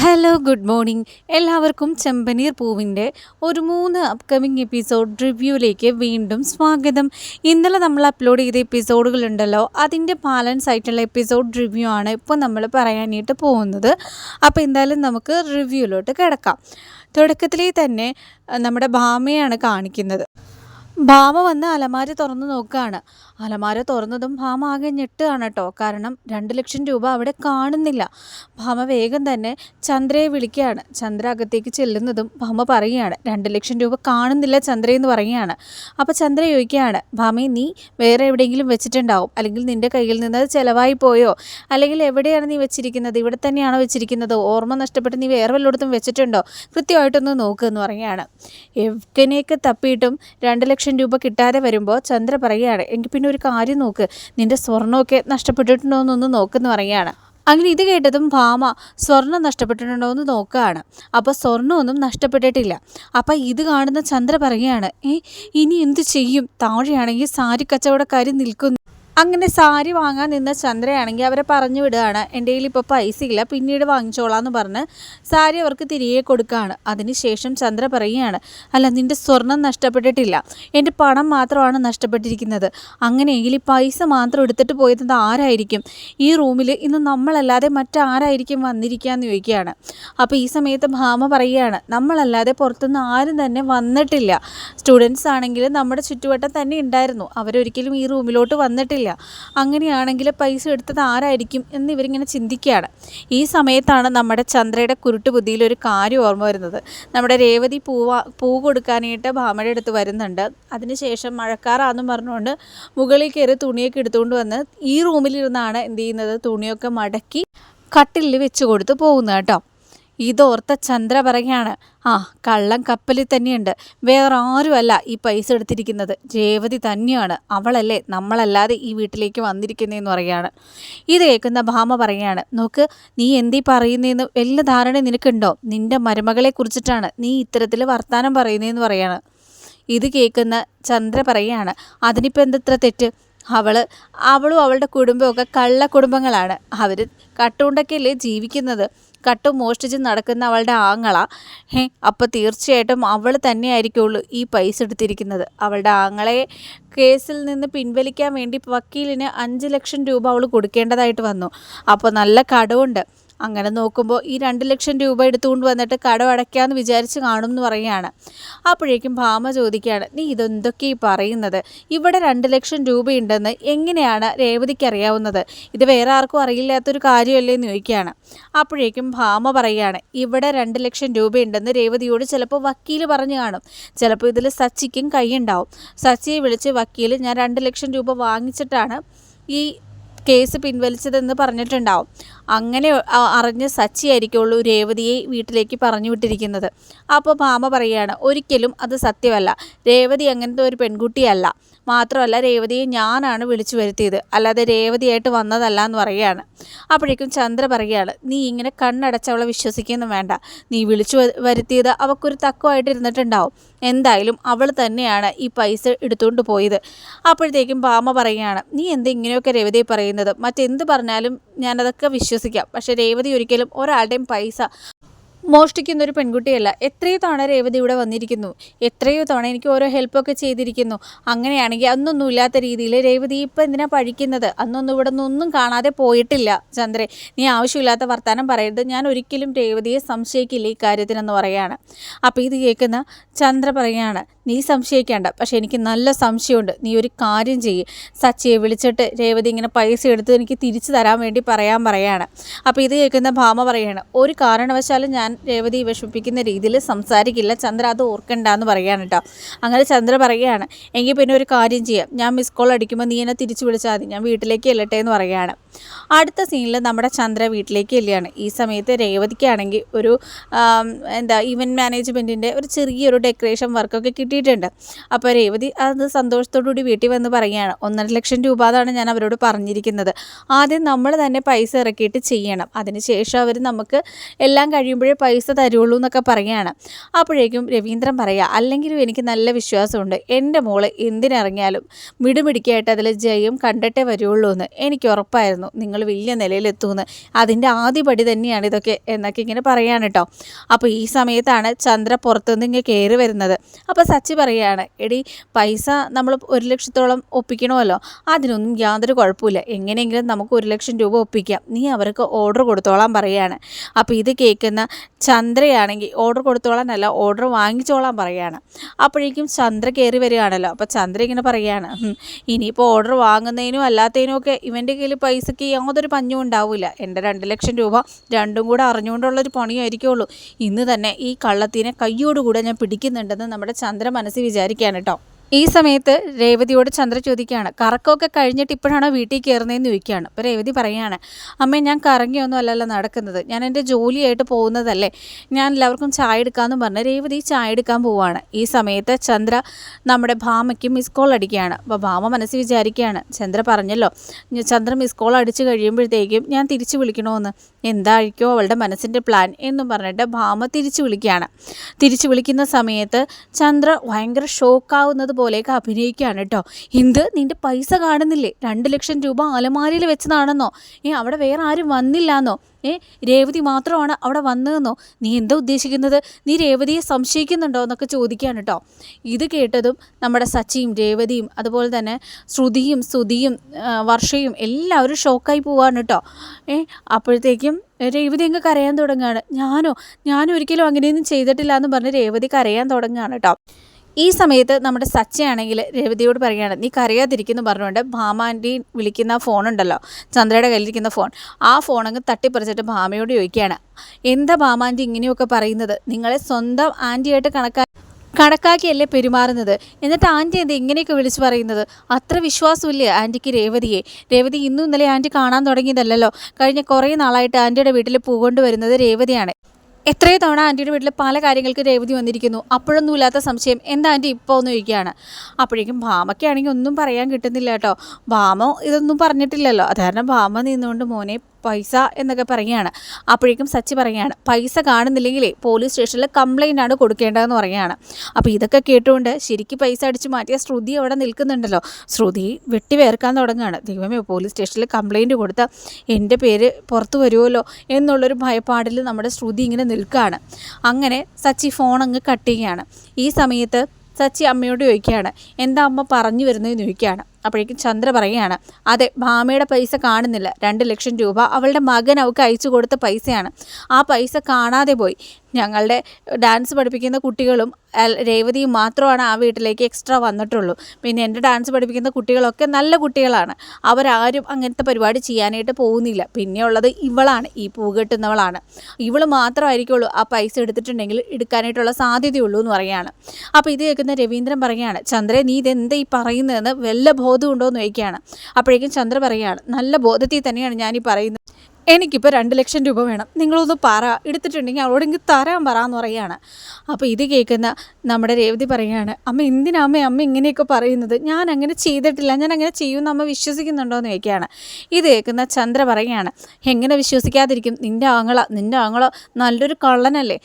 Hello good morning എല്ലാവർക്കും ചെമ്പനീർ പൂവിന്റെ ഒരു മൂന്ന് അപ്കമിങ് എപ്പിസോഡ് റിവ്യൂയിലേക്ക് വീണ്ടും സ്വാഗതം. ഇന്നലെ നമ്മൾ അപ്ലോഡ് ചെയ്ത എപ്പിസോഡുകളുണ്ടല്ലോ അതിന്റെ ബാലൻസ് ആയിട്ടുള്ള എപ്പിസോഡ് റിവ്യൂ ആണ് ഇപ്പോൾ നമ്മൾ പറയാനായിട്ട് പോകുന്നത്. അപ്പോൾ എന്തായാലും നമുക്ക് റിവ്യൂയിലോട്ട് കിടക്കാം. തുടക്കത്തിലേ തന്നെ നമ്മുടെ ഭാമയാണ് കാണിക്കുന്നത്. ഭാമ വന്ന് അലമാര തുറന്നു നോക്കുകയാണ് അലമാര തുറന്നതും ഭാമ ആകെ ഞെട്ടുകയാണ് കേട്ടോ കാരണം രണ്ട് ലക്ഷം രൂപ അവിടെ കാണുന്നില്ല. ഭാമ വേഗം തന്നെ ചന്ദ്രയെ വിളിക്കുകയാണ്. ചന്ദ്ര അകത്തേക്ക് ചെല്ലുന്നതും ഭാമ പറയുകയാണ്. രണ്ട് ലക്ഷം രൂപ കാണുന്നില്ല ചന്ദ്രയെന്ന് പറയുകയാണ്. അപ്പോൾ ചന്ദ്ര ചോദിക്കുകയാണ് ഭാമയെ നീ വേറെ എവിടെയെങ്കിലും വെച്ചിട്ടുണ്ടാവും? അല്ലെങ്കിൽ നിന്റെ കയ്യിൽ നിന്ന് അത് ചിലവായി പോയോ? അല്ലെങ്കിൽ എവിടെയാണ് നീ വെച്ചിരിക്കുന്നത്? ഇവിടെ തന്നെയാണോ വെച്ചിരിക്കുന്നത്? ഓർമ്മ നഷ്ടപ്പെട്ട് നീ വേറെ വല്ലയിടത്തും വെച്ചിട്ടുണ്ടോ? കൃത്യമായിട്ടൊന്ന് നോക്കുക എന്ന് പറയുകയാണ്. എവിടെയൊക്കെ തപ്പിയിട്ടും രണ്ട് ലക്ഷം രൂപ കിട്ടാതെ വരുമ്പോൾ ചന്ദ്ര പറയുകയാണ് എങ്കിൽ പിന്നെ ഒരു കാര്യം നോക്ക് നിന്റെ സ്വർണമൊക്കെ നഷ്ടപ്പെട്ടിട്ടുണ്ടോ എന്നൊന്ന് നോക്കെന്ന് പറയുകയാണ്. അങ്ങനെ ഇത് കേട്ടതും ഭാമ സ്വർണം നഷ്ടപ്പെട്ടിട്ടുണ്ടോ എന്ന് നോക്കുകയാണ് അപ്പോൾ സ്വർണമൊന്നും നഷ്ടപ്പെട്ടിട്ടില്ല. അപ്പോൾ ഇത് കാണുന്ന ചന്ദ്ര പറയുകയാണ് ഏ ഇനി എന്ത് ചെയ്യും? താഴെയാണെങ്കിൽ സാരി കച്ചവടക്കാർ നിൽക്കുന്നു. അങ്ങനെ സാരി വാങ്ങാൻ നിന്ന ചന്ദ്രയാണെങ്കിൽ അവരെ പറഞ്ഞു വിടുകയാണ് എന്റെ കയ്യിൽ ഇപ്പോൾ പൈസ ഇല്ല പിന്നീട് വാങ്ങിച്ചോളാം എന്ന് പറഞ്ഞ് സാരി അവർക്ക് തിരികെ കൊടുക്കുകയാണ്. അതിനുശേഷം ചന്ദ്ര പറയുകയാണ് അല്ല നിന്റെ സ്വർണം നഷ്ടപ്പെട്ടിട്ടില്ല. എന്റെ പണം മാത്രമാണ് നഷ്ടപ്പെട്ടിരിക്കുന്നത്. അങ്ങനെയെങ്കിൽ ഈ പൈസ മാത്രം എടുത്തിട്ട് പോയത് ആരായിരിക്കും? ഈ റൂമിൽ ഇന്ന് നമ്മളല്ലാതെ മറ്റാരായിരിക്കും വന്നിരിക്കുക എന്ന് ചോദിക്കുകയാണ്. അപ്പോൾ ഈ സമയത്ത് ഭാമ പറയുകയാണ് നമ്മളല്ലാതെ പുറത്തുനിന്ന് ആരും തന്നെ വന്നിട്ടില്ല. സ്റ്റുഡൻസ് ആണെങ്കിലും നമ്മുടെ ചുറ്റുവട്ടം തന്നെ ഉണ്ടായിരുന്നു. അവരൊരിക്കലും ഈ റൂമിലോട്ട് വന്നിട്ടില്ല. അങ്ങനെയാണെങ്കിൽ പൈസ എടുത്തത് ആരായിരിക്കും എന്ന് ഇവരിങ്ങനെ ചിന്തിക്കുകയാണ്. ഈ സമയത്താണ് നമ്മുടെ ചന്ദ്രയുടെ കുരുട്ട് ബുദ്ധിയിൽ ഒരു കാര്യം ഓർമ്മ വരുന്നത്. നമ്മുടെ രേവതി പൂവ പൂ കൊടുക്കാനായിട്ട് ഭാമയുടെ അടുത്ത് വരുന്നുണ്ട്. അതിനുശേഷം മഴക്കാറാണെന്ന് പറഞ്ഞുകൊണ്ട് മുകളിൽ കയറി തുണിയൊക്കെ എടുത്തുകൊണ്ട് വന്ന് ഈ റൂമിലിരുന്നാണ് എന്ത് ചെയ്യുന്നത്? തുണിയൊക്കെ മടക്കി കട്ടിലിൽ വെച്ച് കൊടുത്ത് പോകുന്നത് കേട്ടോ. ഇതോർത്ത ചന്ദ്ര പറയുകയാണ് ആ കള്ളം കപ്പലിൽ തന്നെയുണ്ട്. വേറെ ആരുമല്ല ഈ പൈസ എടുത്തിരിക്കുന്നത്. രേവതി തന്നെയാണ്. അവളല്ലേ നമ്മളല്ലാതെ ഈ വീട്ടിലേക്ക് വന്നിരിക്കുന്നതെന്ന് പറയുകയാണ്. ഇത് കേൾക്കുന്ന ഭാമ പറയുകയാണ് നോക്ക് നീ എന്തീ പറയുന്നതെന്ന് വല്ല ധാരണ നിനക്കുണ്ടോ? നിന്റെ മരുമകളെ കുറിച്ചിട്ടാണ് നീ ഇത്തരത്തിൽ വർത്തമാനം പറയുന്നതെന്ന് പറയാണ്. ഇത് കേൾക്കുന്ന ചന്ദ്ര പറയുകയാണ് അതിനിപ്പോൾ എന്തത്ര തെറ്റ്? അവൾ അവളും അവളുടെ കുടുംബമൊക്കെ കള്ള കുടുംബങ്ങളാണ്. അവർ കട്ടുകൊണ്ടൊക്കെയല്ലേ ജീവിക്കുന്നത്. കട്ടും മോഷ്ടിച്ച് നടക്കുന്ന അവളുടെ ആങ്ങള ഹേ അപ്പോൾ തീർച്ചയായിട്ടും അവൾ തന്നെയായിരിക്കുള്ളൂ ഈ പൈസ എടുത്തിരിക്കുന്നത്. അവളുടെ ആങ്ങളെ കേസിൽ നിന്ന് പിൻവലിക്കാൻ വേണ്ടി വക്കീലിന് അഞ്ച് ലക്ഷം രൂപ അവൾ കൊടുക്കേണ്ടതായിട്ട് വന്നു. അപ്പോൾ നല്ല കടമുണ്ട് അങ്ങനെ നോക്കുമ്പോൾ ഈ രണ്ട് ലക്ഷം രൂപ എടുത്തുകൊണ്ട് വന്നിട്ട് കടം അടയ്ക്കാമെന്ന് വിചാരിച്ച് കാണും എന്ന് പറയുകയാണ്. അപ്പോഴേക്കും ഭാമ ചോദിക്കുകയാണ് നീ ഇതെന്തൊക്കെ ഈ പറയുന്നത്? ഇവിടെ രണ്ട് ലക്ഷം രൂപയുണ്ടെന്ന് എങ്ങനെയാണ് രേവതിക്ക് അറിയാവുന്നത്? ഇത് വേറെ ആർക്കും അറിയില്ലാത്തൊരു കാര്യമല്ലേ? എന്ന് ചോദിക്കുകയാണ്. അപ്പോഴേക്കും ഭാമ പറയുകയാണ് ഇവിടെ രണ്ട് ലക്ഷം രൂപയുണ്ടെന്ന് രേവതിയോട് ചിലപ്പോൾ വക്കീൽ പറഞ്ഞു കാണും. ചിലപ്പോൾ ഇതിൽ സച്ചിക്കും കൈയുണ്ടാവും. സച്ചിയെ വിളിച്ച് വക്കീൽ ഞാൻ രണ്ട് ലക്ഷം രൂപ വാങ്ങിച്ചിട്ടാണ് ഈ കേസ് പിൻവലിച്ചതെന്ന് പറഞ്ഞിട്ടുണ്ടാവും. അങ്ങനെ അറിഞ്ഞ് സച്ചിയായിരിക്കുള്ളൂ രേവതിയെ വീട്ടിലേക്ക് പറഞ്ഞു വിട്ടിരിക്കുന്നത്. അപ്പോൾ ഭാമ പറയുകയാണ് ഒരിക്കലും അത് സത്യമല്ല. രേവതി അങ്ങനത്തെ ഒരു പെൺകുട്ടിയല്ല. മാത്രമല്ല രേവതിയെ ഞാനാണ് വിളിച്ചു വരുത്തിയത്. അല്ലാതെ രേവതിയായിട്ട് വന്നതല്ല എന്ന് പറയുകയാണ്. അപ്പോഴേക്കും ചന്ദ്ര പറയുകയാണ് നീ ഇങ്ങനെ കണ്ണടച്ച് അവളെ വിശ്വസിക്കുന്നു വേണ്ട. നീ വിളിച്ചു വരുത്തിയത് അവൾക്കൊരു തക്കമായിട്ട് ഇരുന്നിട്ടുണ്ടാവും. എന്തായാലും അവൾ തന്നെയാണ് ഈ പൈസ എടുത്തുകൊണ്ട് പോയത്. അപ്പോഴത്തേക്കും ഭാമ പറയുകയാണ് നീ എന്ത് ഇങ്ങനെയൊക്കെ രേവതിയെ പറയുന്നത്? മറ്റെന്ത് പറഞ്ഞാലും ഞാനതൊക്കെ വിശ്വസിക്കാം. പക്ഷേ രേവതി ഒരിക്കലും ഒരാളുടെയും പൈസ മോഷ്ടിക്കുന്ന ഒരു പെൺകുട്ടിയല്ല. എത്രയോ തവണ രേവതി ഇവിടെ വന്നിരിക്കുന്നു. എത്രയോ തവണ എനിക്ക് ഓരോ ഹെൽപ്പൊക്കെ ചെയ്തിരിക്കുന്നു. അങ്ങനെയാണെങ്കിൽ അന്നൊന്നും ഇല്ലാത്ത രീതിയിൽ രേവതി ഇപ്പം എന്തിനാ പഴിക്കുന്നത്? അന്നൊന്നും ഇവിടെ നിന്നൊന്നും കാണാതെ പോയിട്ടില്ല. ചന്ദ്രേ നീ ആവശ്യമില്ലാത്ത വർത്തമാനം പറയരുത്. ഞാൻ ഒരിക്കലും രേവതിയെ സംശയിക്കില്ല ഈ കാര്യത്തിനെന്ന് പറയാണ് അപ്പോൾ ഇത് കേൾക്കുന്ന ചന്ദ്ര പറയാണ് നീ സംശയിക്കേണ്ട. പക്ഷേ എനിക്ക് നല്ല സംശയമുണ്ട്. നീ ഒരു കാര്യം ചെയ്യ്. സച്ചിയെ വിളിച്ചിട്ട് രേവതി ഇങ്ങനെ പൈസ എടുത്ത് എനിക്ക് തിരിച്ചു തരാൻ വേണ്ടി പറയാൻ പറയാണ് അപ്പോൾ ഇത് കേൾക്കുന്ന ഭാമ പറയാണ് ഒരു കാരണവശാലും ഞാൻ രേവതി വിഷമിപ്പിക്കുന്ന രീതിയിൽ സംസാരിക്കില്ല. ചന്ദ്ര അത് ഓർക്കണ്ട എന്ന് പറയാണ് കേട്ടോ. അങ്ങനെ ചന്ദ്ര പറയുകയാണ് എങ്കിൽ പിന്നെ ഒരു കാര്യം ചെയ്യാം. ഞാൻ മിസ് കോൾ അടിക്കുമ്പോൾ നീ എന്നെ തിരിച്ചു വിളിച്ചാൽ മതി. ഞാൻ വീട്ടിലേക്ക് ചെല്ലട്ടെ എന്ന് പറയുകയാണ്. അടുത്ത സീനിൽ നമ്മുടെ ചന്ദ്ര വീട്ടിലേക്ക് ചെല്ലുകയാണ്. ഈ സമയത്ത് രേവതിക്കാണെങ്കിൽ ഒരു എന്താ ഇവന്റ് മാനേജ്മെന്റിന്റെ ഒരു ചെറിയൊരു ഡെക്കറേഷൻ വർക്കൊക്കെ കിട്ടിയിട്ടുണ്ട്. അപ്പോൾ രേവതി അത് സന്തോഷത്തോടുകൂടി വീട്ടിൽ വന്ന് പറയുകയാണ് ഒന്നര ലക്ഷം രൂപ എന്നാണ് ഞാൻ അവരോട് പറഞ്ഞിരിക്കുന്നത്. ആദ്യം നമ്മൾ തന്നെ പൈസ ഇറക്കിയിട്ട് ചെയ്യണം. അതിനുശേഷം അവർ നമുക്ക് എല്ലാം കഴിയുമ്പോഴേ പൈസ തരുള്ളൂ എന്നൊക്കെ പറയുകയാണ്. അപ്പോഴേക്കും രവീന്ദ്രൻ പറയുക അല്ലെങ്കിലും എനിക്ക് നല്ല വിശ്വാസമുണ്ട്. എന്റെ മോൾ എന്തിനിറങ്ങിയാലും മിടുമിടിക്കായിട്ട് അതിൽ ജയം കണ്ടിട്ടേ വരുള്ളൂ എന്ന് എനിക്ക് ഉറപ്പായിരുന്നു. നിങ്ങൾ വലിയ നിലയിലെത്തുമെന്ന്. അതിന്റെ ആദ്യ പടി തന്നെയാണ് ഇതൊക്കെ എന്നൊക്കെ ഇങ്ങനെ പറയാണ് കേട്ടോ അപ്പോൾ ഈ സമയത്താണ് ചന്ദ്ര പുറത്തുനിന്ന് ഇങ്ങനെ കയറി വരുന്നത്. അപ്പോൾ സച്ചി പറയുകയാണ് എടി പൈസ നമ്മൾ ഒരു ലക്ഷത്തോളം ഒപ്പിക്കണമല്ലോ അതിനൊന്നും യാതൊരു കുഴപ്പമില്ല. എങ്ങനെയെങ്കിലും നമുക്ക് ഒരു ലക്ഷം രൂപ ഒപ്പിക്കാം. നീ അവർക്ക് ഓർഡർ കൊടുത്തോളാൻ പറയുകയാണ് അപ്പോൾ ഇത് കേൾക്കുന്ന ചന്ദ്രയാണെങ്കിൽ ഓർഡർ കൊടുത്തോളാനല്ല ഓർഡർ വാങ്ങിച്ചോളാൻ പറയുകയാണ് അപ്പോഴേക്കും ചന്ദ്ര കയറി വരികയാണല്ലോ. അപ്പോൾ ചന്ദ്ര ഇങ്ങനെ പറയുകയാണ് "ഹും, ഇനിയിപ്പോൾ ഓർഡർ വാങ്ങുന്നതിനും അല്ലാത്തതിനും ഒക്കെ ഇവന്റെ കയ്യിൽ പൈസയ്ക്ക് യാതൊരു പഞ്ഞും ഉണ്ടാവില്ല എന്റെ രണ്ട് ലക്ഷം രൂപ രണ്ടും കൂടെ അറിഞ്ഞുകൊണ്ടുള്ളൊരു പണിയായിരിക്കുള്ളൂ. ഇന്ന് തന്നെ ഈ കള്ളത്തിനെ കയ്യോടുകൂടെ ഞാൻ പിടിക്കുന്നുണ്ടെന്ന് നമ്മുടെ ചന്ദ്ര മനസ്സിൽ വിചാരിക്കുകയാണ് കേട്ടോ. ഈ സമയത്ത് രേവതിയോട് ചന്ദ്ര ചോദിക്കുകയാണ് കറക്കമൊക്കെ കഴിഞ്ഞിട്ട് ഇപ്പോഴാണോ വീട്ടിൽ കയറുന്നതെന്ന് ചോദിക്കുകയാണ്. അപ്പോൾ രേവതി പറയുകയാണ് അമ്മേ ഞാൻ കറങ്ങിയൊന്നും അല്ലല്ലോ നടക്കുന്നത്. ഞാൻ എന്റെ ജോലിയായിട്ട് പോകുന്നതല്ലേ. ഞാൻ എല്ലാവർക്കും ചായ എടുക്കാമെന്ന് പറഞ്ഞ് രേവതി ചായ എടുക്കാൻ പോവുകയാണ്. ഈ സമയത്ത് ചന്ദ്ര നമ്മുടെ ഭാമയ്ക്ക് മിസ് കോൾ അടിക്കുകയാണ്. അപ്പോൾ ഭാമ മനസ്സിൽ വിചാരിക്കുകയാണ് ചന്ദ്ര പറഞ്ഞല്ലോ ചന്ദ്ര മിസ് കോൾ അടിച്ച് കഴിയുമ്പോഴത്തേക്കും ഞാൻ തിരിച്ചു വിളിക്കണമെന്ന് എന്തായിരിക്കും അവളുടെ മനസ്സിന്റെ പ്ലാൻ എന്നും പറഞ്ഞിട്ട് ഭാമ തിരിച്ചു വിളിക്കുകയാണ്. തിരിച്ചു വിളിക്കുന്ന സമയത്ത് ചന്ദ്ര ഭയങ്കര ഷോക്കാവുന്നത് പോലെയൊക്കെ അഭിനയിക്കുകയാണ് കേട്ടോ എന്ത് നിന്റെ പൈസ കാണുന്നില്ലേ? രണ്ട് ലക്ഷം രൂപ അലമാരിയിൽ വെച്ചതാണെന്നോ? ഏ അവിടെ വേറെ ആരും വന്നില്ലാന്നോ? ഏ രേവതി മാത്രമാണ് അവിടെ വന്നതെന്നോ? നീ എന്താ ഉദ്ദേശിക്കുന്നത്? നീ രേവതിയെ സംശയിക്കുന്നുണ്ടോ എന്നൊക്കെ ചോദിക്കുകയാണ് കേട്ടോ ഇത് കേട്ടതും നമ്മുടെ സച്ചിയും രേവതിയും അതുപോലെ തന്നെ ശ്രുതിയും സുതിയും വർഷയും എല്ലാവരും ഷോക്കായി പോവാണ് കേട്ടോ ഏ അപ്പോഴത്തേക്കും രേവതി അങ്ങ് കരയാൻ തുടങ്ങുകയാണ്. ഞാനോ? ഞാനൊരിക്കലും അങ്ങനെയൊന്നും ചെയ്തിട്ടില്ല എന്ന് പറഞ്ഞ് രേവതി കരയാൻ തുടങ്ങുകയാണ് കേട്ടോ ഈ സമയത്ത് നമ്മുടെ സച്ചയാണെങ്കിൽ രേവതിയോട് പറയുകയാണ് നീ കരയാതിരിക്കുന്നു പറഞ്ഞുകൊണ്ട് ഭാമാന്റെ വിളിക്കുന്ന ഫോണുണ്ടല്ലോ ചന്ദ്രയുടെ കയ്യിലിരിക്കുന്ന ഫോൺ ആ ഫോണങ്ങ് തട്ടിപ്പറിച്ചിട്ട് ഭാമയോട് ചോദിക്കുകയാണ് എന്താ ഭാമാന്റെ ഇങ്ങനെയൊക്കെ പറയുന്നത്? നിങ്ങളെ സ്വന്തം ആന്റിയായിട്ട് കണക്കാ കണക്കാക്കിയല്ലേ പെരുമാറുന്നത്? എന്നിട്ട് ആന്റി എന്താ ഇങ്ങനെയൊക്കെ വിളിച്ചു പറയുന്നത്? അത്ര വിശ്വാസമില്ലേ ആന്റിക്ക് രേവതിയെ? രേവതി ഇന്നും ഇന്നലെ ആന്റി കാണാൻ തുടങ്ങിയതല്ലല്ലോ. കഴിഞ്ഞ കുറേ നാളായിട്ട് ആന്റിയുടെ വീട്ടിൽ പൂകൊണ്ടുവരുന്നത് രേവതിയാണ്. എത്രയോ തവണ ആന്റിയുടെ വീട്ടിൽ പല കാര്യങ്ങൾക്ക് രേവതി വന്നിരിക്കുന്നു. അപ്പോഴൊന്നും ഇല്ലാത്ത സംശയം എന്താ ആന്റി ഇപ്പോൾ ഒന്ന് ചോദിക്കുകയാണ്. അപ്പോഴേക്കും ഭാമയ്ക്കാണെങ്കിൽ ഒന്നും പറയാൻ കിട്ടുന്നില്ല കേട്ടോ. ഭാമ ഇതൊന്നും പറഞ്ഞിട്ടില്ലല്ലോ. അത് കാരണം ഭാമ നിന്നുകൊണ്ട് മോനെ പൈസ എന്നൊക്കെ പറയുകയാണ്. അപ്പോഴേക്കും സച്ചി പറയുകയാണ് പൈസ കാണുന്നില്ലെങ്കിലേ പോലീസ് സ്റ്റേഷനിൽ കംപ്ലൈന്റ് ആണ് കൊടുക്കേണ്ടതെന്ന് പറയുകയാണ്. അപ്പോൾ ഇതൊക്കെ കേട്ടുകൊണ്ട് ശരിക്കും പൈസ അടിച്ച് മാറ്റിയ ശ്രുതി അവിടെ നിൽക്കുന്നുണ്ടല്ലോ. ശ്രുതി വെട്ടിവേർക്കാൻ തുടങ്ങുകയാണ്. ദൈവമേ പോലീസ് സ്റ്റേഷനിൽ കംപ്ലൈന്റ് കൊടുത്ത എന്റെ പേര് പുറത്തു വരുമല്ലോ എന്നുള്ളൊരു ഭയപ്പാടിൽ നമ്മുടെ ശ്രുതി ഇങ്ങനെ നിൽക്കുകയാണ്. അങ്ങനെ സച്ചി ഫോൺ അങ്ങ് കട്ട് ചെയ്യുകയാണ്. ഈ സമയത്ത് സച്ചി അമ്മയോട് ചോദിക്കുകയാണ് എന്താ അമ്മ പറഞ്ഞു വരുന്നതെന്ന് ചോദിക്കുകയാണ്. അപ്പോഴേക്കും ചന്ദ്ര പറയുകയാണ് അതെ ഭാമയുടെ പൈസ കാണുന്നില്ല. രണ്ട് ലക്ഷം രൂപ അവളുടെ മകൻ അവൾക്ക് അയച്ചു കൊടുത്ത പൈസയാണ്. ആ പൈസ കാണാതെ പോയി. ഞങ്ങളുടെ ഡാൻസ് പഠിപ്പിക്കുന്ന കുട്ടികളും രേവതിയും മാത്രമാണ് ആ വീട്ടിലേക്ക് എക്സ്ട്രാ വന്നിട്ടുള്ളൂ. പിന്നെ എന്റെ ഡാൻസ് പഠിപ്പിക്കുന്ന കുട്ടികളൊക്കെ നല്ല കുട്ടികളാണ്. അവരാരും അങ്ങനത്തെ പരിപാടി ചെയ്യാനായിട്ട് പോകുന്നില്ല. പിന്നെയുള്ളത് ഇവളാണ് ഈ പൂ കെട്ടുന്നവളാണ്. ഇവൾ മാത്രമായിരിക്കുള്ളൂ ആ പൈസ എടുത്തിട്ടുണ്ടെങ്കിൽ എടുക്കാനായിട്ടുള്ള സാധ്യതയുള്ളൂ എന്ന് പറയുകയാണ്. അപ്പോൾ ഇത് കേൾക്കുന്ന രവീന്ദ്രൻ പറയുകയാണ് ചന്ദ്രൻ നീ ഇതെന്താ ഈ പറയുന്നതെന്ന് വല്ല ബോധമുണ്ടോ എന്ന് ചോദിക്കുകയാണ്. അപ്പോഴേക്കും ചന്ദ്ര പറയുകയാണ് നല്ല ബോധത്തിൽ തന്നെയാണ് ഞാനീ പറയുന്നത്. എനിക്കിപ്പോൾ രണ്ട് ലക്ഷം രൂപ വേണം. നിങ്ങളൊന്ന് പറ. എടുത്തിട്ടുണ്ടെങ്കിൽ അവളോടെങ്കിൽ തരാൻ പറ എന്ന് പറയുകയാണ്. അപ്പോൾ ഇത് കേൾക്കുന്ന നമ്മുടെ രേവതി പറയുകയാണ് അമ്മ എന്തിനാ അമ്മ? അമ്മ ഇങ്ങനെയൊക്കെ പറയുന്നത്? ഞാൻ അങ്ങനെ ചെയ്തിട്ടില്ല. ഞാൻ അങ്ങനെ ചെയ്യുമെന്ന് അമ്മ വിശ്വസിക്കുന്നുണ്ടോ? എന്ന് ചോദിക്കുകയാണ്. ഇത് കേൾക്കുന്ന ചന്ദ്ര പറയുകയാണ് എങ്ങനെ വിശ്വസിക്കാതിരിക്കും? നിന്റെ ആങ്ങള നിന്റെ ആങ്ങള നല്ലൊരു കള്ളനല്ലേ?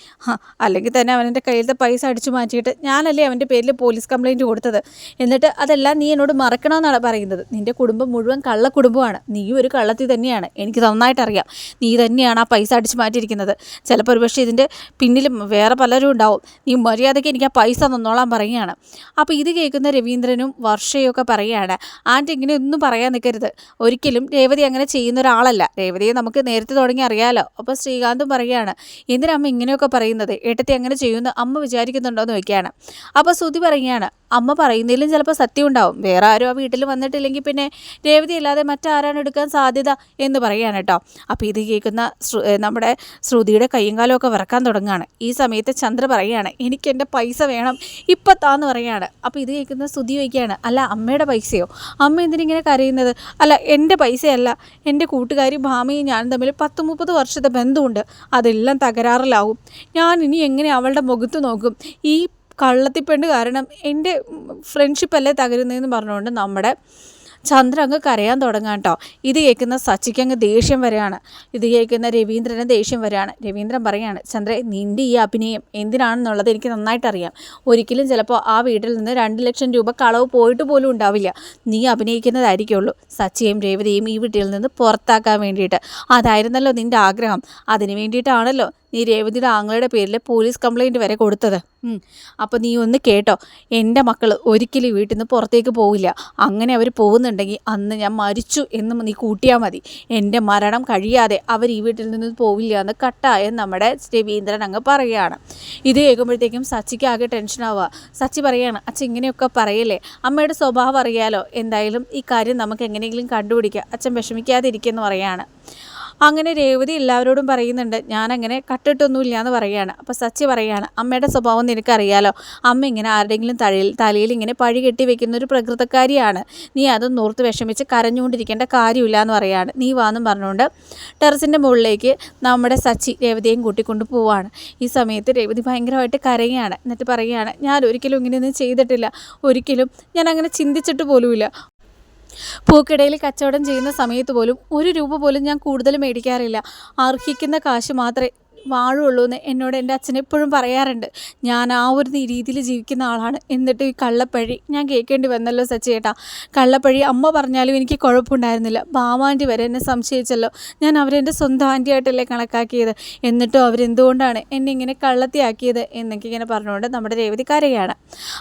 അല്ലെങ്കിൽ തന്നെ അവന്റെ കയ്യിലത്തെ പൈസ അടിച്ചു മാറ്റിയിട്ട് ഞാനല്ലേ അവന്റെ പേരിൽ പോലീസ് കംപ്ലയിന്റ് കൊടുത്തത്? എന്നിട്ട് അതെല്ലാം നീ എന്നോട് മറക്കണമെന്നാണ് പറയുന്നത്. നിന്റെ കുടുംബം മുഴുവൻ കള്ള കുടുംബമാണ് നീയും ഒരു കള്ളത്തിൽ തന്നെയാണ്. എനിക്ക് നന്നായിട്ട് അറിയാം നീ തന്നെയാണ് ആ പൈസ അടിച്ചു മാറ്റിയിരിക്കുന്നത്. ചിലപ്പോൾ ഒരുപക്ഷെ ഇതിന്റെ പിന്നിലും വേറെ പലരും ഉണ്ടാവും. നീ മര്യാദയ്ക്ക് എനിക്ക് ആ പൈസ തന്നോളാൻ പറയുകയാണ്. അപ്പോൾ ഇത് കേൾക്കുന്ന രവീന്ദ്രനും വർഷയും ഒക്കെ പറയുകയാണ് ആന്റി ഇങ്ങനെ ഒന്നും പറയാൻ നിൽക്കരുത് ഒരിക്കലും രേവതി അങ്ങനെ ചെയ്യുന്ന ഒരാളല്ല. രേവതിയെ നമുക്ക് നേരത്തെ തുടങ്ങി അറിയാലോ. അപ്പോൾ ശ്രീകാന്തും പറയുകയാണ് എന്തിനമ്മ ഇങ്ങനെയൊക്കെ പറയുന്നത്? ഏട്ടത്തി അങ്ങനെ ചെയ്യുമെന്ന് അമ്മ വിചാരിക്കുന്നുണ്ടോ? എന്ന് ചോദിക്കുകയാണ്. അപ്പോൾ ശ്രുതി പറയുകയാണ് അമ്മ പറയുന്നതിലും ചിലപ്പോൾ സത്യം ഉണ്ടാവും. വേറെ ആരും ആ വീട്ടിൽ വന്നിട്ടില്ലെങ്കിൽ പിന്നെ രേവതി അല്ലാതെ മറ്റാരാണ് എടുക്കാൻ സാധ്യത? എന്ന് പറയുകയാണ് കേട്ടോ. അപ്പോൾ ഇത് കേൾക്കുന്ന നമ്മുടെ ശ്രുതിയുടെ കയ്യും കാലമൊക്കെ വിറക്കാൻ തുടങ്ങുകയാണ്. ഈ സമയത്ത് ചന്ദ്ര പറയുകയാണ് എനിക്ക് എന്റെ പൈസ വേണം ഇപ്പം താന്ന് പറയുകയാണ്. അപ്പോൾ ഇത് കേൾക്കുന്ന ശ്രുതി ചോദിക്കുകയാണ് അല്ല അമ്മയുടെ പൈസയോ? അമ്മ എന്തിനിങ്ങനെ കരയുന്നത്? അല്ല എന്റെ പൈസയല്ല. എന്റെ കൂട്ടുകാരി ഭാമയും ഞാനും തമ്മിൽ പത്ത് മുപ്പത് വർഷത്തെ ബന്ധമുണ്ട്. അതെല്ലാം തകരാറിലാവും. ഞാൻ ഇനി എങ്ങനെ അവളുടെ മുഖത്ത് നോക്കും? ഈ കള്ളത്തിപ്പെണ്ണ് കാരണം എന്റെ ഫ്രണ്ട്ഷിപ്പല്ലേ തകരുന്നതെന്ന് പറഞ്ഞുകൊണ്ട് നമ്മുടെ ചന്ദ്ര അങ്ങ് കരയാൻ തുടങ്ങാം കേട്ടോ ഇത് കേൾക്കുന്ന സച്ചിക്ക് അങ്ങ് ദേഷ്യം വരെയാണ് ഇത് കേൾക്കുന്ന രവീന്ദ്രന് ദേഷ്യം വരെയാണ് രവീന്ദ്രൻ പറയാണ് ചന്ദ്ര നിന്റെ ഈ അഭിനയം എന്തിനാണെന്നുള്ളത് എനിക്ക് നന്നായിട്ട് അറിയാം ഒരിക്കലും ചിലപ്പോൾ ആ വീട്ടിൽ നിന്ന് രണ്ട് ലക്ഷം രൂപ കളവ് പോയിട്ട് പോലും ഉണ്ടാവില്ല. നീ അഭിനയിക്കുന്നതായിരിക്കുള്ളൂ. സച്ചിയും രേവതിയും ഈ വീട്ടിൽ നിന്ന് പുറത്താക്കാൻ വേണ്ടിയിട്ട്. അതായിരുന്നല്ലോ നിന്റെ ആഗ്രഹം. അതിന് വേണ്ടിയിട്ടാണല്ലോ നീ രേവതിയുടെ ആങ്ങളുടെ പേരിൽ പോലീസ് കംപ്ലൈന്റ് വരെ കൊടുത്തത്. അപ്പോൾ നീ ഒന്ന് കേട്ടോ എന്റെ മക്കൾ ഒരിക്കലും വീട്ടിൽ നിന്ന് പുറത്തേക്ക് പോവില്ല. അങ്ങനെ അവർ പോകുന്നുണ്ടെങ്കിൽ അന്ന് ഞാൻ മരിച്ചു എന്ന് നീ കൂട്ടിയാൽ മതി. എന്റെ മരണം കഴിയാതെ അവർ ഈ വീട്ടിൽ നിന്ന് പോവില്ല എന്ന് കട്ടായം നമ്മുടെ രവീന്ദ്രൻ അങ്ങ് പറയുകയാണ് ഇത് കേൾക്കുമ്പോഴത്തേക്കും സച്ചിക്ക് ആകെ ടെൻഷനാവുക സച്ചി പറയുകയാണ് അച്ഛൻ ഇങ്ങനെയൊക്കെ പറയല്ലേ? അമ്മയുടെ സ്വഭാവം അറിയാലോ? എന്തായാലും ഈ കാര്യം നമുക്ക് എങ്ങനെയെങ്കിലും കണ്ടുപിടിക്കാം. അച്ഛൻ വിഷമിക്കാതിരിക്കുമെന്ന് പറയാണ്. അങ്ങനെ രേവതി എല്ലാവരോടും പറയുന്നുണ്ട് ഞാനങ്ങനെ കട്ടിട്ടൊന്നുമില്ല എന്ന് പറയുകയാണ് അപ്പോൾ സച്ചി പറയുകയാണ് അമ്മയുടെ സ്വഭാവം നിനക്കറിയാലോ? അമ്മ ഇങ്ങനെ ആരുടെയെങ്കിലും തലയിൽ തലയിൽ ഇങ്ങനെ പഴി കെട്ടി വെക്കുന്ന ഒരു പ്രകൃതക്കാരിയാണ്. നീ അതൊന്നും ഓർത്ത് വിഷമിച്ച് കരഞ്ഞുകൊണ്ടിരിക്കേണ്ട കാര്യമില്ല എന്ന് പറയുകയാണ് നീ വാന്നും പറഞ്ഞുകൊണ്ട് ടെറസിന്റെ മുകളിലേക്ക് നമ്മുടെ സച്ചി രേവതിയും കൂട്ടിക്കൊണ്ട് പോവാണ്. ഈ സമയത്ത് രേവതി ഭയങ്കരമായിട്ട് കരയുകയാണ് എന്നിട്ട് പറയുകയാണ് ഞാൻ ഒരിക്കലും ഇങ്ങനെയൊന്നും ചെയ്തിട്ടില്ല. ഒരിക്കലും ഞാൻ അങ്ങനെ ചിന്തിച്ചിട്ട് പോലുമില്ല. പൂക്കിടയിൽ കച്ചവടം ചെയ്യുന്ന സമയത്ത് പോലും ഒരു രൂപ പോലും ഞാൻ കൂടുതൽ മേടിക്കാറില്ല. അർഹിക്കുന്ന കാശ് മാത്രമേ വാഴുള്ളൂ എന്ന് എന്നോട് എന്റെ അച്ഛൻ എപ്പോഴും പറയാറുണ്ട്. ഞാൻ ആ ഒരു രീതിയിൽ ജീവിക്കുന്ന ആളാണ്. എന്നിട്ട് ഈ കള്ളപ്പഴി ഞാൻ കേൾക്കേണ്ടി വന്നല്ലോ സച്ചേട്ടാ കള്ളപ്പഴി അമ്മ പറഞ്ഞാലും എനിക്ക് കുഴപ്പമുണ്ടായിരുന്നില്ല. ബാവാന്റി വരെ എന്നെ സംശയിച്ചല്ലോ. ഞാൻ അവരെന്റെ സ്വന്തം ആന്റിയായിട്ടല്ലേ കണക്കാക്കിയത്. എന്നിട്ടും അവരെന്തുകൊണ്ടാണ് എന്നെ ഇങ്ങനെ കള്ളത്തിയാക്കിയത് എന്നൊക്കെ ഇങ്ങനെ പറഞ്ഞുകൊണ്ട് നമ്മുടെ രേവതി കരയാണ്.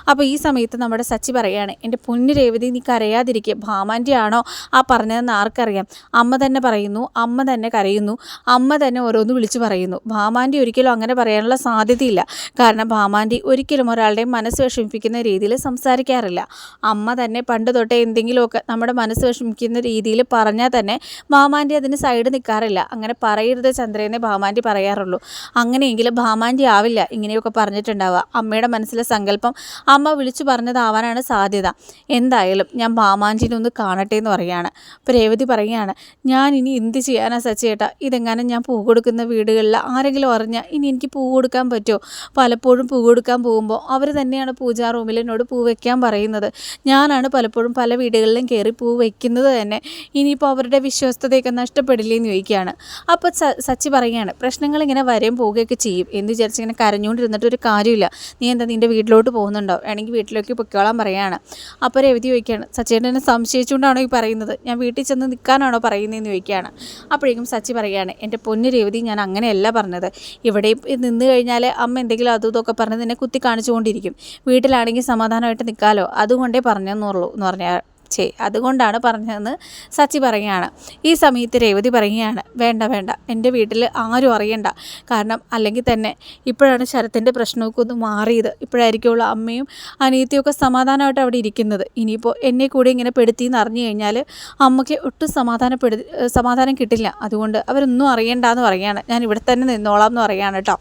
അപ്പോൾ ഈ സമയത്ത് നമ്മുടെ സച്ചി പറയാണ് എന്റെ പൊന്നു രേവതി നീ കരയാതിരിക്കുക ഭാമാന്റെ ആണോ ആ പറഞ്ഞതെന്ന് ആർക്കറിയാം? അമ്മ തന്നെ പറയുന്നു അമ്മ തന്നെ കരയുന്നു അമ്മ തന്നെ ഓരോന്ന് വിളിച്ചു പറയുന്നു. ഭാമാന്റെ ഒരിക്കലും അങ്ങനെ പറയാനുള്ള സാധ്യതയില്ല. കാരണം ഭാമാന്റെ ഒരിക്കലും ഒരാളുടെയും മനസ്സ് വിഷമിപ്പിക്കുന്ന രീതിയിൽ സംസാരിക്കാറില്ല. അമ്മ തന്നെ പണ്ട് തൊട്ടേ എന്തെങ്കിലുമൊക്കെ നമ്മുടെ മനസ്സ് വിഷമിക്കുന്ന രീതിയിൽ പറഞ്ഞാൽ തന്നെ ഭാമാന്റെ അതിന് സൈഡ് നിൽക്കാറില്ല. അങ്ങനെ പറയരുത് ചന്ദ്രയെന്നേ ഭാമാന്റെ പറയാറുള്ളൂ. അങ്ങനെയെങ്കിലും ഭാമാന്റെ ആവില്ല ഇങ്ങനെയൊക്കെ പറഞ്ഞിട്ടുണ്ടാവുക. അമ്മയുടെ മനസ്സിലെ സങ്കല്പം അമ്മ വിളിച്ചു പറഞ്ഞതാവാനാണ് സാധ്യത. എന്തായാലും ഞാൻ ഭാമാന്റിനെ ഒന്ന് കാണട്ടെ എന്ന് പറയുകയാണ്. അപ്പോൾ രേവതി പറയുകയാണ് ഞാൻ ഇനി എന്ത് ചെയ്യാനാ സച്ചേട്ടാ ഇതെങ്ങാനും ഞാൻ പൂ കൊടുക്കുന്ന വീടുകളിൽ ആരെങ്കിലും അറിഞ്ഞാൽ ഇനി എനിക്ക് പൂ കൊടുക്കാൻ പറ്റുമോ? പലപ്പോഴും പൂ കൊടുക്കാൻ പോകുമ്പോൾ അവർ തന്നെയാണ് പൂജാ റൂമിൽ എന്നോട് പൂ വയ്ക്കാൻ പറയുന്നത്. ഞാനാണ് പലപ്പോഴും പല വീടുകളിലും കയറി പൂ വയ്ക്കുന്നത് തന്നെ. ഇനിയിപ്പോൾ അവരുടെ വിശ്വസ്തതയൊക്കെ നഷ്ടപ്പെടില്ലേ എന്ന് ചോദിക്കുകയാണ് അപ്പോൾ സച്ചി പറയുകയാണ് പ്രശ്നങ്ങൾ ഇങ്ങനെ വരെയും പോവുകയൊക്കെ ചെയ്യും. എന്ന് വിചാരിച്ച് ഇങ്ങനെ കരഞ്ഞുകൊണ്ടിരുന്നിട്ട് ഒരു കാര്യമില്ല. നീ എന്താ നിന്റെ വീട്ടിലോട്ട് പോകുന്നുണ്ടോ? വേണമെങ്കിൽ വീട്ടിലേക്ക് പൊയ്ക്കോളാൻ പറയുകയാണ്. അപ്പോൾ രവതി ചോദിക്കുകയാണ് സച്ചിയുടെ എന്നെ സംശയിച്ചുകൊണ്ടാണോ ഈ പറയുന്നത്? ഞാൻ വീട്ടിൽ ചെന്ന് നിൽക്കാനാണോ പറയുന്നതെന്ന് ചോദിക്കുകയാണ്. അപ്പോഴേക്കും സച്ചി പറയുകയാണ് എന്റെ പൊന്നു രവതി ഞാൻ അങ്ങനെയല്ല പറഞ്ഞത്. ഇവിടെ നിന്ന് കഴിഞ്ഞാൽ അമ്മ എന്തെങ്കിലും അതും ഇതൊക്കെ പറഞ്ഞ് നിന്നെ കുത്തി കാണിച്ചുകൊണ്ടിരിക്കും. വീട്ടിലാണെങ്കിൽ സമാധാനമായിട്ട് നിൽക്കാമല്ലോ അതുകൊണ്ടേ പറഞ്ഞെന്നുള്ളൂ എന്ന് പറഞ്ഞാൽ ചേ അതുകൊണ്ടാണ് പറഞ്ഞതെന്ന് സച്ചി പറയുകയാണ്. ഈ സമയത്ത് രേവതി പറയുകയാണ് വേണ്ട വേണ്ട എന്റെ വീട്ടിൽ ആരും അറിയണ്ട. കാരണം അല്ലെങ്കിൽ തന്നെ ഇപ്പോഴാണ് ശരത്തിന്റെ പ്രശ്നമൊക്കെ ഒന്ന് മാറിയത്. ഇപ്പോഴായിരിക്കുള്ള അമ്മയും അനിയത്തിയൊക്കെ സമാധാനമായിട്ട് അവിടെ ഇരിക്കുന്നത്. ഇനിയിപ്പോൾ എന്നെ കൂടി ഇങ്ങനെ പെടുത്തി എന്ന് അറിഞ്ഞു കഴിഞ്ഞാൽ അമ്മയ്ക്ക് ഒട്ടും സമാധാനപ്പെടു സമാധാനം കിട്ടില്ല. അതുകൊണ്ട് അവരൊന്നും അറിയണ്ട എന്ന് പറയുകയാണ്. ഞാൻ ഇവിടെ തന്നെ നിന്നോളാം എന്ന് പറയുകയാണ് കേട്ടോ.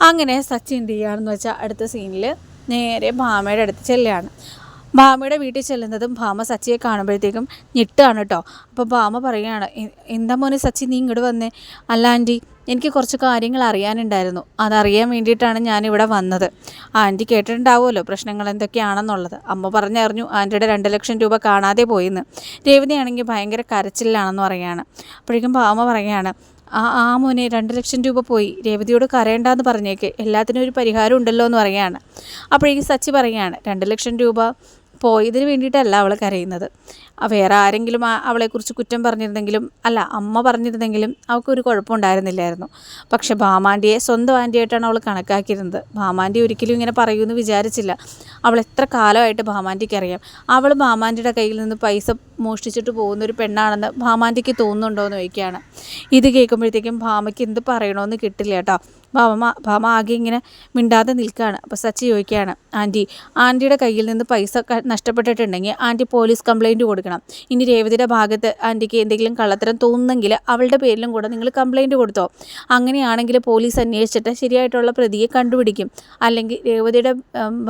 അങ്ങനെ സച്ചി എന്ത് ചെയ്യുകയാണെന്ന് വെച്ചാൽ അടുത്ത സീനിൽ നേരെ ഭാമയുടെ അടുത്ത് ചെല്ലുകയാണ്. ഭാമയുടെ വീട്ടിൽ ചെല്ലുന്നതും ഭാമ സച്ചിയെ കാണുമ്പോഴത്തേക്കും ഞെട്ടാണ് കേട്ടോ. അപ്പോൾ ഭാമ പറയുകയാണ് എന്താ മോനെ സച്ചി നീ ഇങ്ങോട്ട് വന്നേ? അല്ല ആന്റി എനിക്ക് കുറച്ച് കാര്യങ്ങൾ അറിയാനുണ്ടായിരുന്നു. അതറിയാൻ വേണ്ടിയിട്ടാണ് ഞാനിവിടെ വന്നത്. ആന്റി കേട്ടിട്ടുണ്ടാവുമല്ലോ പ്രശ്നങ്ങൾ എന്തൊക്കെയാണെന്നുള്ളത്. അമ്മ പറഞ്ഞറിഞ്ഞു ആന്റിയുടെ രണ്ട് ലക്ഷം രൂപ കാണാതെ പോയിന്ന്. രേവതിയാണെങ്കിൽ ഭയങ്കര കരച്ചിലാണെന്ന് പറയുകയാണ്. അപ്പോഴേക്കും ഭാമ പറയുകയാണ് ആ ആ മോനെ രണ്ട് ലക്ഷം രൂപ പോയി. രേവതിയോട് കരയണ്ടെന്ന് പറഞ്ഞേക്ക്. എല്ലാത്തിനും ഒരു പരിഹാരം ഉണ്ടല്ലോ എന്ന് പറയുകയാണ്. അപ്പോഴേക്കും സച്ചി പറയുകയാണ് രണ്ട് ലക്ഷം രൂപ പോയതിന് വേണ്ടിയിട്ടല്ല അവൾ കരയുന്നത്. വേറെ ആരെങ്കിലും അവളെക്കുറിച്ച് കുറ്റം പറഞ്ഞിരുന്നെങ്കിലും അല്ല അമ്മ പറഞ്ഞിരുന്നെങ്കിലും അവൾക്കൊരു കുഴപ്പമുണ്ടായിരുന്നില്ലായിരുന്നു. പക്ഷേ ഭാമാന്റിയെ സ്വന്തം ആന്റിയായിട്ടാണ് അവൾ കണക്കാക്കിയിരുന്നത്. ഭാമാന്റി ഒരിക്കലും ഇങ്ങനെ പറയുമെന്ന് വിചാരിച്ചില്ല. അവൾ എത്ര കാലമായിട്ട് ഭാമാന്റിക്ക് അറിയാം അവൾ ഭാമാന്റിയുടെ കയ്യിൽ നിന്ന് പൈസ മോഷ്ടിച്ചിട്ട് പോകുന്ന ഒരു പെണ്ണാണെന്ന് ഭാമാന്റിക്ക് തോന്നുന്നുണ്ടോ എന്ന് ചോദിക്കുകയാണ്. ഇത് കേൾക്കുമ്പോഴത്തേക്കും ഭാമയ്ക്ക് എന്ത് പറയണമെന്ന് കിട്ടില്ല കേട്ടോ. ഭാമ ഭാമ ആകെ ഇങ്ങനെ മിണ്ടാതെ നിൽക്കുകയാണ്. അപ്പോൾ സച്ചി ചോദിക്കുകയാണ് ആന്റി ആന്റിയുടെ കയ്യിൽ നിന്ന് പൈസ നഷ്ടപ്പെട്ടിട്ടുണ്ടെങ്കിൽ ആന്റി പോലീസ് കംപ്ലയിന്റ് കൊടുക്കണം. ഇനി രേവതിയുടെ ഭാഗത്ത് ആന്റിക്ക് എന്തെങ്കിലും കള്ളത്തരം തോന്നുന്നെങ്കിൽ അവളുടെ പേരിലും കൂടെ നിങ്ങൾ കംപ്ലയിന്റ് കൊടുത്തോ. അങ്ങനെയാണെങ്കിൽ പോലീസ് അന്വേഷിച്ചിട്ട് ശരിയായിട്ടുള്ള പ്രതിയെ കണ്ടുപിടിക്കും. അല്ലെങ്കിൽ രേവതിയുടെ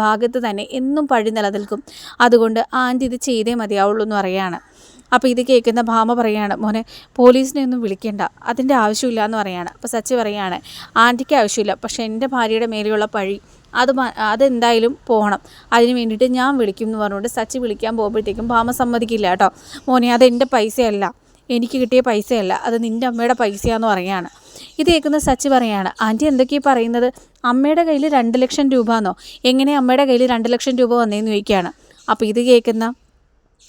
ഭാഗത്ത് തന്നെ എന്നും പഴി നിലനിൽക്കും. അതുകൊണ്ട് ആന്റി ഇത് ചെയ്തേ മതിയാവുള്ളൂ എന്ന് പറയുകയാണ്. അപ്പോൾ ഇത് കേൾക്കുന്ന ഭാമ പറയാണ് മോനെ പോലീസിനെ ഒന്നും വിളിക്കേണ്ട. അതിന്റെ ആവശ്യമില്ല എന്ന് പറയുകയാണ് അപ്പോൾ സച്ചി പറയുകയാണ് ആന്റിക്ക് ആവശ്യമില്ല. പക്ഷേ എന്റെ ഭാര്യയുടെ മേലെയുള്ള പഴി അത് അതെന്തായാലും പോകണം അതിന് വേണ്ടിയിട്ട് ഞാൻ വിളിക്കും എന്ന് പറഞ്ഞുകൊണ്ട് സച്ചി വിളിക്കാൻ പോകുമ്പോഴത്തേക്കും ഭാമ സമ്മതിക്കില്ല കേട്ടോ. മോനെ അത് എന്റെ പൈസയല്ല. എനിക്ക് കിട്ടിയ പൈസയല്ല. അത് നിന്റെ അമ്മയുടെ പൈസയാന്ന് പറയുകയാണ് ഇത് കേൾക്കുന്ന സച്ചി പറയാണ് ആന്റി എന്തൊക്കെയാണ് പറയുന്നത്? അമ്മയുടെ കയ്യിൽ രണ്ട് ലക്ഷം രൂപ എന്നോ എങ്ങനെ അമ്മയുടെ കയ്യിൽ രണ്ട് ലക്ഷം രൂപ വന്നേന്ന് ചോദിക്കുകയാണ് അപ്പോൾ ഇത് കേൾക്കുന്ന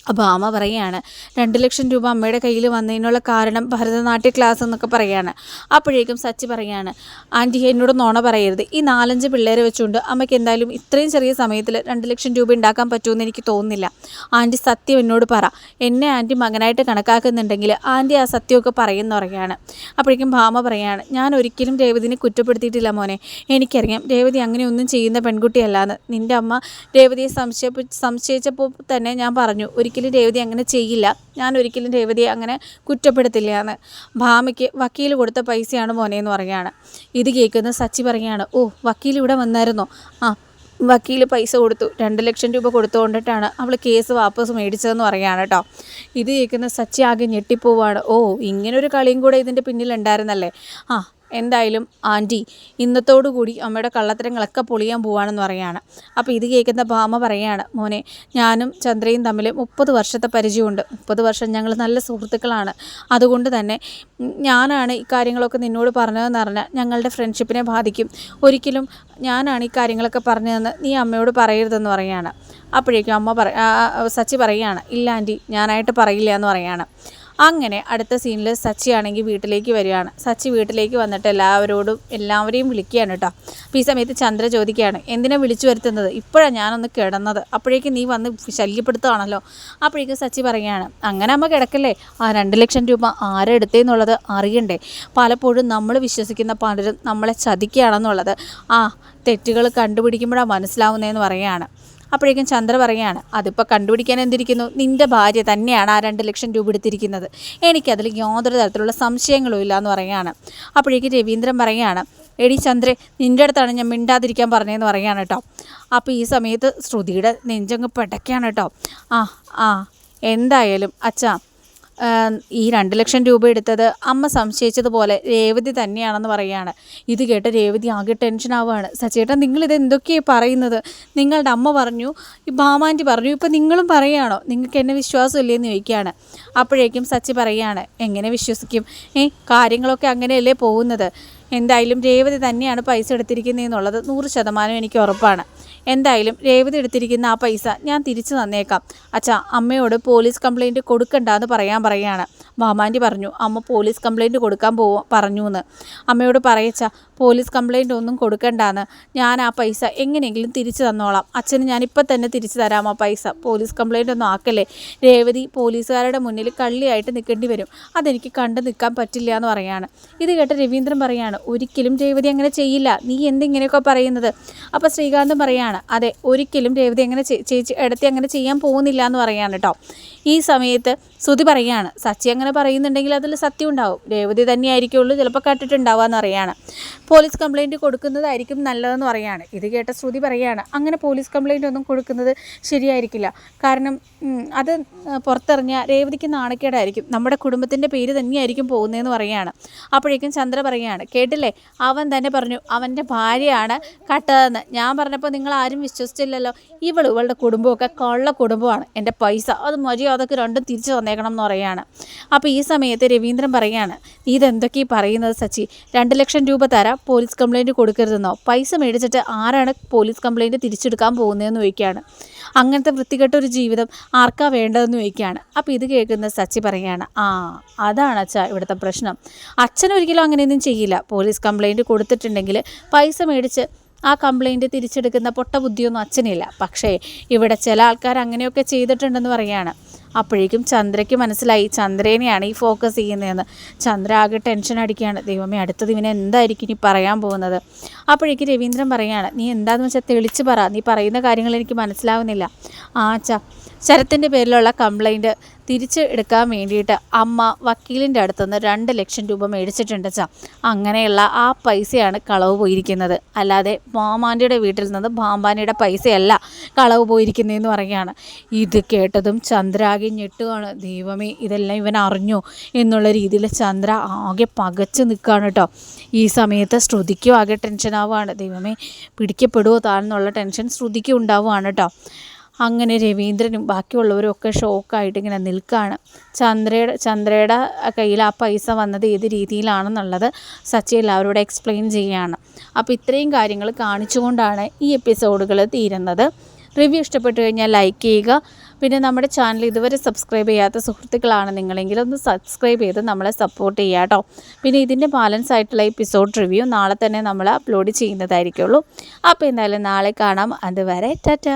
അപ്പോൾ അമ്മ പറയുകയാണ് രണ്ട് ലക്ഷം രൂപ അമ്മയുടെ കയ്യിൽ വന്നതിനുള്ള കാരണം ഭരതനാട്യ ക്ലാസ് എന്നൊക്കെ പറയുകയാണ്. അപ്പോഴേക്കും സച്ചി പറയുകയാണ് ആന്റി എന്നോട് നോണ പറയരുത്. ഈ നാലഞ്ച് പിള്ളേരെ വെച്ചുകൊണ്ട് അമ്മയ്ക്ക് എന്തായാലും ഇത്രയും ചെറിയ സമയത്തിൽ രണ്ട് ലക്ഷം രൂപ ഉണ്ടാക്കാൻ പറ്റുമെന്ന് എനിക്ക് തോന്നുന്നില്ല. ആന്റി സത്യം എന്നോട് പറ. എന്നെ ആന്റി മകനായിട്ട് കണക്കാക്കുന്നുണ്ടെങ്കിൽ ആന്റി ആ സത്യമൊക്കെ പറയുമെന്ന് പറയുകയാണ്. അപ്പോഴേക്കും ഭാമ പറയുകയാണ് ഞാൻ ഒരിക്കലും രേവതിനെ കുറ്റപ്പെടുത്തിയിട്ടില്ല മോനെ. എനിക്കറിയാം രേവതി അങ്ങനെയൊന്നും ചെയ്യുന്ന പെൺകുട്ടിയല്ലാന്ന്. നിന്റെ അമ്മ രേവതിയെ സംശയ സംശയിച്ചപ്പോൾ തന്നെ ഞാൻ പറഞ്ഞു ഒരിക്കലും രേവതി അങ്ങനെ ചെയ്യില്ല. ഞാൻ ഒരിക്കലും രേവതിയെ അങ്ങനെ കുറ്റപ്പെടുത്തില്ല എന്ന് ഭാമയ്ക്ക് വക്കീൽ കൊടുത്ത പൈസയാണ് മോനെ എന്ന് പറയുകയാണ്. ഇത് കേൾക്കുന്ന സച്ചി പറയുകയാണ് ഓ വക്കീൽ ഇവിടെ വന്നായിരുന്നോ? ആ വക്കീൽ പൈസ കൊടുത്തു. രണ്ട് ലക്ഷം രൂപ കൊടുത്തുകൊണ്ടിട്ടാണ് അവൾ കേസ് വാപ്പസ് മേടിച്ചതെന്ന് പറയുകയാണ് കേട്ടോ. ഇത് കേൾക്കുന്ന സച്ചി ആകെ ഞെട്ടിപ്പോവാണ്. ഓ ഇങ്ങനൊരു കളിയും കൂടെ ഇതിന്റെ പിന്നിലുണ്ടായിരുന്നല്ലേ? ആ എന്തായാലും ആന്റി ഇന്നത്തോടു കൂടി അമ്മയുടെ കള്ളത്തരങ്ങളൊക്കെ പൊളിയാൻ പോവാണെന്ന് പറയാണ്. അപ്പോൾ ഇത് കേൾക്കുന്ന ഭാമ പറയാണ് മോനെ ഞാനും ചന്ദ്രയും തമ്മിൽ മുപ്പത് വർഷത്തെ പരിചയമുണ്ട്. മുപ്പത് വർഷം ഞങ്ങൾ നല്ല സുഹൃത്തുക്കളാണ്. അതുകൊണ്ട് തന്നെ ഞാനാണ് ഇക്കാര്യങ്ങളൊക്കെ കാര്യങ്ങളൊക്കെ നിന്നോട് പറഞ്ഞതെന്ന് പറഞ്ഞാൽ ഞങ്ങളുടെ ഫ്രണ്ട്ഷിപ്പിനെ ബാധിക്കും. ഒരിക്കലും ഞാനാണ് ഈ കാര്യങ്ങളൊക്കെ പറഞ്ഞതെന്ന് നീ അമ്മയോട് പറയരുതെന്ന് പറയാണ്. അപ്പോഴേക്കും അമ്മ പറ സച്ചി പറയുകയാണ് ഇല്ല ആന്റി ഞാനായിട്ട് പറയില്ല എന്ന് പറയാണ്. അങ്ങനെ അടുത്ത സീനിൽ സച്ചി ആണെങ്കിൽ വീട്ടിലേക്ക് വരികയാണ്. സച്ചി വീട്ടിലേക്ക് വന്നിട്ട് എല്ലാവരോടും എല്ലാവരെയും വിളിക്കുകയാണ് കേട്ടോ. അപ്പോൾ ഈ സമയത്ത് ചന്ദ്ര ചോദിക്കുകയാണ് എന്തിനാ വിളിച്ചു വരുത്തുന്നത്? ഇപ്പോഴാണ് ഞാനൊന്ന് കിടന്നത്. അപ്പോഴേക്കും നീ വന്ന് ശല്യപ്പെടുത്തുകയാണല്ലോ അപ്പോഴേക്കും സച്ചി പറയുകയാണ് അങ്ങനെ അമ്മ കിടക്കല്ലേ? ആ രണ്ട് ലക്ഷം രൂപ ആരെ എടുത്തേന്നുള്ളത് അറിയണ്ടേ? പലപ്പോഴും നമ്മൾ വിശ്വസിക്കുന്ന പലരും നമ്മളെ ചതിക്കുകയാണെന്നുള്ളത്. ആ തെറ്റുകൾ കണ്ടുപിടിക്കുമ്പോഴാണ് മനസ്സിലാവുന്നതെന്ന് പറയുകയാണ്. അപ്പോഴേക്കും ചന്ദ്ര പറയുകയാണ് അതിപ്പോൾ കണ്ടുപിടിക്കാൻ എന്തിരിക്കുന്നു? നിന്റെ ഭാര്യ തന്നെയാണ് ആ രണ്ട് ലക്ഷം രൂപ എടുത്തിരിക്കുന്നത്. എനിക്കതിൽ യാതൊരു തരത്തിലുള്ള സംശയങ്ങളും ഇല്ല എന്ന് പറയുകയാണ്. അപ്പോഴേക്കും രവീന്ദ്രൻ പറയുകയാണ് എടി ചന്ദ്രേ നിന്റെ അടുത്താണ് ഞാൻ മിണ്ടാതിരിക്കാൻ പറഞ്ഞതെന്ന് പറയുകയാണ് കേട്ടോ. അപ്പോൾ ഈ സമയത്ത് ശ്രുതിയുടെ നെഞ്ചങ്ങ് പെടക്കാണ് കേട്ടോ. ആ ആ എന്തായാലും അച്ഛാ ഈ രണ്ട് ലക്ഷം രൂപ എടുത്തത് അമ്മ സംശയിച്ചതുപോലെ രേവതി തന്നെയാണെന്ന് പറയുകയാണ്. ഇത് കേട്ട് രേവതി ആകെ ടെൻഷൻ ആവുകയാണ്. സച്ചേട്ടൻ നിങ്ങളിത് എന്തൊക്കെയാണ് പറയുന്നത്? നിങ്ങളുടെ അമ്മ പറഞ്ഞു ഈ ഭാമാന്റി പറഞ്ഞു ഇപ്പം നിങ്ങളും പറയുകയാണോ? നിങ്ങൾക്ക് എന്നെ വിശ്വാസമില്ലേന്ന് ചോദിക്കുകയാണ്. അപ്പോഴേക്കും സച്ചി പറയുകയാണ് എങ്ങനെ വിശ്വസിക്കും? ഏ കാര്യങ്ങളൊക്കെ അങ്ങനെയല്ലേ പോകുന്നത്? എന്തായാലും രേവതി തന്നെയാണ് പൈസ എടുത്തിരിക്കുന്നതെന്നുള്ളത് നൂറ് ശതമാനം എനിക്ക് ഉറപ്പാണ്. എന്തായാലും രേവതി എടുത്തിരിക്കുന്ന ആ പൈസ ഞാൻ തിരിച്ചു തന്നേക്കാം. അച്ഛാ അമ്മയോട് പോലീസ് കംപ്ലൈന്റ് കൊടുക്കണ്ടെന്ന് പറയാൻ പറയാണ് മാമാന്റി പറഞ്ഞു അമ്മ പോലീസ് കംപ്ലൈന്റ് കൊടുക്കാൻ പോ പറഞ്ഞു എന്ന് അമ്മയോട് പറയച്ച പോലീസ് കംപ്ലൈന്റ് ഒന്നും കൊടുക്കണ്ടാന്ന്. ഞാൻ ആ പൈസ എങ്ങനെയെങ്കിലും തിരിച്ചു തന്നോളാം. അച്ഛന് ഞാനിപ്പോൾ തന്നെ തിരിച്ചു തരാം ആ പൈസ. പോലീസ് കംപ്ലൈന്റ് ഒന്നും ആക്കല്ലേ. രേവതി പോലീസുകാരുടെ മുന്നിൽ കള്ളിയായിട്ട് നിൽക്കേണ്ടി വരും. അതെനിക്ക് കണ്ടു നിൽക്കാൻ പറ്റില്ല എന്ന് പറയാണ്. ഇത് കേട്ട് രവീന്ദ്രൻ പറയാണ് ഒരിക്കലും രേവതി അങ്ങനെ ചെയ്യില്ല. നീ എന്തിങ്ങനെയൊക്കെ പറയുന്നത്? അപ്പോൾ ശ്രീകാന്തും പറയാണ് അതെ ഒരിക്കലും രേവതി അങ്ങനെ ചേച്ചി ഇടത്തി അങ്ങനെ ചെയ്യാൻ പോകുന്നില്ല എന്ന് പറയാണ് കേട്ടോ. ഈ സമയത്ത് ശ്രുതി പറയുകയാണ് സച്ചി അങ്ങനെ പറയുന്നുണ്ടെങ്കിൽ അതിൽ സത്യം ഉണ്ടാവും. രേവതി തന്നെ ആയിരിക്കുള്ളൂ ചിലപ്പോൾ കേട്ടിട്ടുണ്ടാവുക എന്ന് പറയാണ് പോലീസ് കംപ്ലൈന്റ് കൊടുക്കുന്നതായിരിക്കും നല്ലതെന്ന് പറയാണ്. ഇത് കേട്ട ശ്രുതി പറയാണ് അങ്ങനെ പോലീസ് കംപ്ലൈന്റ് ഒന്നും കൊടുക്കുന്നത് ശരിയായിരിക്കില്ല. കാരണം അത് പുറത്തിറങ്ങിയ രേവതിക്ക് നാണക്കേടായിരിക്കും. നമ്മുടെ കുടുംബത്തിന്റെ പേര് തന്നെയായിരിക്കും പോകുന്നതെന്ന് പറയുകയാണ് അപ്പോഴേക്കും ചന്ദ്ര പറയുകയാണ് കേട്ടില്ലേ? അവൻ തന്നെ പറഞ്ഞു അവന്റെ ഭാര്യയാണ് കട്ടതെന്ന്. ഞാൻ പറഞ്ഞപ്പോൾ നിങ്ങൾ ആരും വിശ്വസിച്ചില്ലല്ലോ. ഇവൾ ഇവളുടെ കുടുംബമൊക്കെ കൊള്ള കുടുംബമാണ്. എന്റെ പൈസ അത് മര്യാദയ്ക്ക് രണ്ടും തിരിച്ചു തന്നേക്കണം എന്ന് പറയുകയാണ്. അപ്പോൾ ഈ സമയത്ത് രവീന്ദ്രൻ പറയുകയാണ് നീ ഇതെന്തൊക്കെ ഈ പറയുന്നത് സച്ചി? രണ്ട് ലക്ഷം രൂപ തരാം പോലീസ് കംപ്ലൈന്റ് കൊടുക്കരുതെന്നോ? പൈസ മേടിച്ചിട്ട് ആരാണ് പോലീസ് കംപ്ലൈന്റ് തിരിച്ചെടുക്കാൻ പോകുന്നതെന്ന് ചോദിക്കുകയാണ്. അങ്ങനത്തെ വൃത്തികെട്ട ഒരു ജീവിതം ആർക്കാ വേണ്ടതെന്ന് ചോദിക്കുകയാണ്. അപ്പോൾ ഇത് കേൾക്കുന്ന സച്ചി പറയുകയാണ് ആ അതാണ് അച്ഛ ഇവിടുത്തെ പ്രശ്നം. അച്ഛൻ ഒരിക്കലും അങ്ങനെയൊന്നും ചെയ്യില്ല. പോലീസ് കംപ്ലൈന്റ് കൊടുത്തിട്ടുണ്ടെങ്കിൽ പൈസ മേടിച്ച് ആ കംപ്ലൈന്റ് തിരിച്ചെടുക്കുന്ന പൊട്ട ബുദ്ധിയൊന്നും അച്ഛനില്ല. പക്ഷേ ഇവിടെ ചില ആൾക്കാർ അങ്ങനെയൊക്കെ ചെയ്തിട്ടുണ്ടെന്ന് പറയാണ് അപ്പോഴേക്കും ചന്ദ്രയ്ക്ക് മനസ്സിലായി ചന്ദ്രേനെയാണ് ഈ ഫോക്കസ് ചെയ്യുന്നതെന്ന്. ചന്ദ്ര ആകെ ടെൻഷൻ അടിക്കുകയാണ്. ദൈവമേ അടുത്തത് ഇവനെ എന്തായിരിക്കും ഇനി പറയാൻ പോകുന്നത്? അപ്പോഴേക്കും രവീന്ദ്രൻ പറയാണ് നീ എന്താണെന്ന് വെച്ചാൽ തെളിച്ച് പറ. നീ പറയുന്ന കാര്യങ്ങൾ എനിക്ക് മനസ്സിലാവുന്നില്ല. ആ ച ശരത്തിന്റെ പേരിലുള്ള കംപ്ലൈന്റ് തിരിച്ച് എടുക്കാൻ വേണ്ടിയിട്ട് അമ്മ വക്കീലിന്റെ അടുത്തുനിന്ന് രണ്ട് ലക്ഷം രൂപ മേടിച്ചിട്ടുണ്ട് ചാ അങ്ങനെയുള്ള ആ പൈസയാണ് കളവ് പോയിരിക്കുന്നത്. അല്ലാതെ മാമാന്റെ വീട്ടിൽ നിന്ന് ബാമ്പാനിയുടെ പൈസയല്ല കളവ് പോയിരിക്കുന്നതെന്ന് പറയുകയാണ്. ഇത് കേട്ടതും ചന്ദ്രാകെ ഞെട്ടുകയാണ് ദൈവമേ ഇതെല്ലാം ഇവൻ അറിഞ്ഞു എന്നുള്ള രീതിയിൽ ചന്ദ്ര ആകെ പകച്ച് നിൽക്കുകയാണ് കേട്ടോ ഈ സമയത്ത് ശ്രുതിക്കും ആകെ ടെൻഷൻ ആവുകയാണ്. ദൈവമേ പിടിക്കപ്പെടുമോ താനെന്നുള്ള ടെൻഷൻ ശ്രുതിക്കും ഉണ്ടാവുകയാണ് കേട്ടോ അങ്ങനെ രവീന്ദ്രനും ബാക്കിയുള്ളവരും ഒക്കെ ഷോക്കായിട്ട് ഇങ്ങനെ നിൽക്കുകയാണ് ചന്ദ്രയുടെ ചന്ദ്രയുടെ കയ്യിൽ ആ പൈസ വന്നത് ഏത് രീതിയിലാണെന്നുള്ളത് സച്ചി എല്ലാവരോട് എക്സ്പ്ലെയിൻ ചെയ്യുകയാണ്. അപ്പോൾ ഇത്രയും കാര്യങ്ങൾ കാണിച്ചുകൊണ്ടാണ് ഈ എപ്പിസോഡുകൾ തീരുന്നത്. റിവ്യൂ ഇഷ്ടപ്പെട്ടു കഴിഞ്ഞാൽ ലൈക്ക് ചെയ്യുക. പിന്നെ നമ്മുടെ ചാനൽ ഇതുവരെ സബ്സ്ക്രൈബ് ചെയ്യാത്ത സുഹൃത്തുക്കളാണ് നിങ്ങളെങ്കിൽ ഒന്ന് സബ്സ്ക്രൈബ് ചെയ്ത് നമ്മളെ സപ്പോർട്ട് ചെയ്യുക കേട്ടോ. പിന്നെ ഇതിന്റെ ബാലൻസ് ആയിട്ടുള്ള എപ്പിസോഡ് റിവ്യൂ നാളെ തന്നെ നമ്മൾ അപ്ലോഡ് ചെയ്യുന്നതായിരിക്കുള്ളൂ. അപ്പോൾ എന്തായാലും നാളെ കാണാം. അതുവരെ ടാറ്റ.